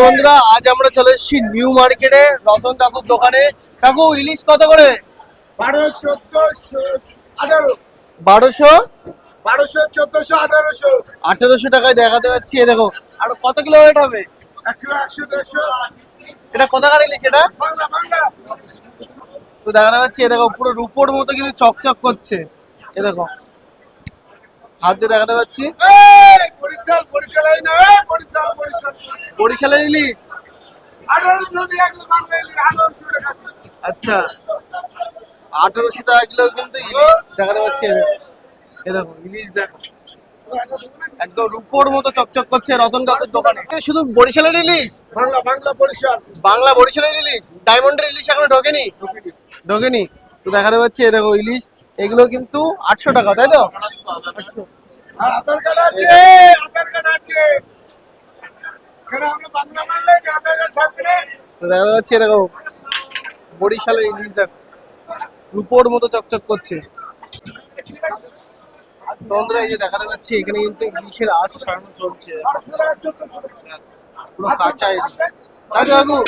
তো বন্ধুরা আজ আমরা চলে এসেছি নিউ মার্কেটে রতন কাকুর দোকানে। কাকু ইলিশ কত করে? বারো চোদ্দশো আঠারো। বারোশো? বারোশো চোদ্দশো আঠারোশো। আঠেরোশো টাকায় দেখাতে পাচ্ছি এ দেখো। আর কত কিলো ওয়েট হবে? একশো একশো দেড়শো। এটা কোথাকার ইলিশ এটা? বাংলা বাংলা। তো দেখাতে পাচ্ছি এ দেখো পুরো রূপোর মতো কিন্তু চকচক করছে। এ দেখো। হাত দিয়ে দেখাতে পাচ্ছি। বরিশাল বরিশাল না বরিশাল বরিশাল। বরিশালের ইলিশ আচ্ছা। আঠেরোশো টাকা কিলো কিন্তু ইলিশ দেখাতে পাচ্ছি এ দেখো। ইলিশ দেখো। একদম রূপোর মতো চকচক করছে রতন কাকুর দোকানে। শুধু বরিশালের ইলিশ বাংলা বাংলা বরিশাল। বাংলা বরিশালের ইলিশ ডায়মন্ডের ইলিশ এখনও ঢোকেনি? ঢোকেনি। তো দেখাতে পাচ্ছি এ দেখো ইলিশ। এগুলো কিন্তু আটশো টাকা তাই তো? আটশো আধার কার্ড আছে আধার কার্ড আছে। দেখা যাচ্ছে দেখো বরিশালের ইলিশ দেখো রূপোর মতো চকচক করছে। তো বন্ধুরা এই যে দেখাতে পাচ্ছি এখানে কিন্তু ইলিশের আশ সারানো চলছে। পুরো কাঁচা ইলিশ তো কাকু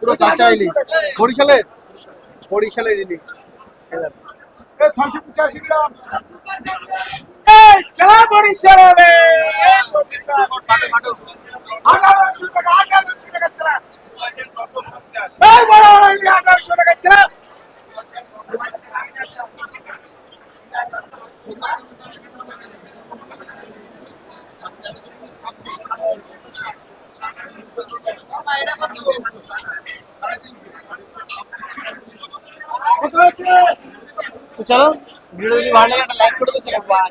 পুরো কাঁচা ইলিশ বরিশালের? বরিশালের ইলিশ। ছশো পঁচাশি গ্রাম। বরিশাল কাটো, কাটো। আঠারোশো টাকা আঠারোশো টাকা চলা এই বড় বড় ইলি আঠারোশো টাকা চলা কত হচ্ছে তো চলো ভিডিও যদি ভালো লাগে একটা লাইক করে তো চলো বাই